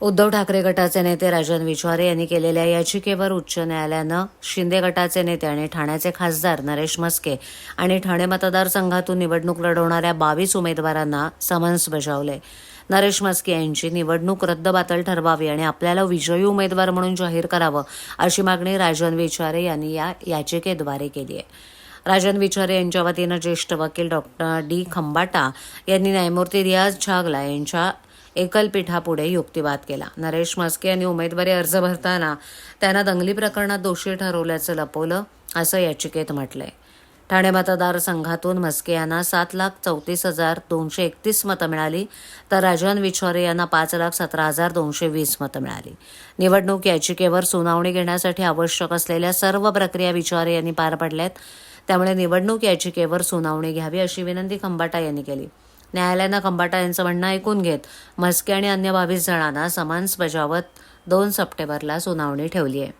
उद्धव ठाकरे गटाचे नेते राजन विचारे यांनी केलेल्या याचिकेवर उच्च न्यायालयानं शिंदे गटाचे नेते आणि ठाण्याचे खासदार नरेश मस्के आणि ठाणे मतदारसंघातून निवडणूक लढवणाऱ्या बावीस उमेदवारांना समन्स बजावले. नरेश मस्के यांची निवडणूक रद्दबातल ठरवावी आणि आपल्याला विजयी उमेदवार म्हणून जाहीर करावं अशी मागणी राजन विचारे यांनी या याचिकेद्वारे केली आहे. राजन विचारे यांच्या वतीनं ज्येष्ठ वकील डॉक्टर डी खंबाटा यांनी न्यायमूर्ती रियाज छागला यांच्या एकलपीठापुढे युक्तिवाद केला. नरेश म्हस्के यांनी उमेदवारी अर्ज भरताना त्यांना दंगली प्रकरणात दोषी ठरवल्याचं लपवलं असं याचिकेत म्हटलंय. ठाणे मतदारसंघातून म्हस्के यांना सात लाख चौतीस हजार दोनशे एकतीस मतं मिळाली तर राजन विचारे यांना पाच लाख सतरा हजार दोनशे वीस मतं मिळाली. निवडणूक याचिकेवर सुनावणी घेण्यासाठी आवश्यक असलेल्या सर्व प्रक्रिया विचारे यांनी पार पडल्यात. त्यामुळे निवडणूक याचिकेवर सुनावणी घ्यावी अशी विनंती खंबाटा यांनी केली. न्यायालयानं खंबाटा यांचं म्हणणं ऐकून घेत म्हस्के आणि अन्य बावीस जणांना समन्स बजावत दोन सप्टेंबरला सुनावणी ठेवली आहे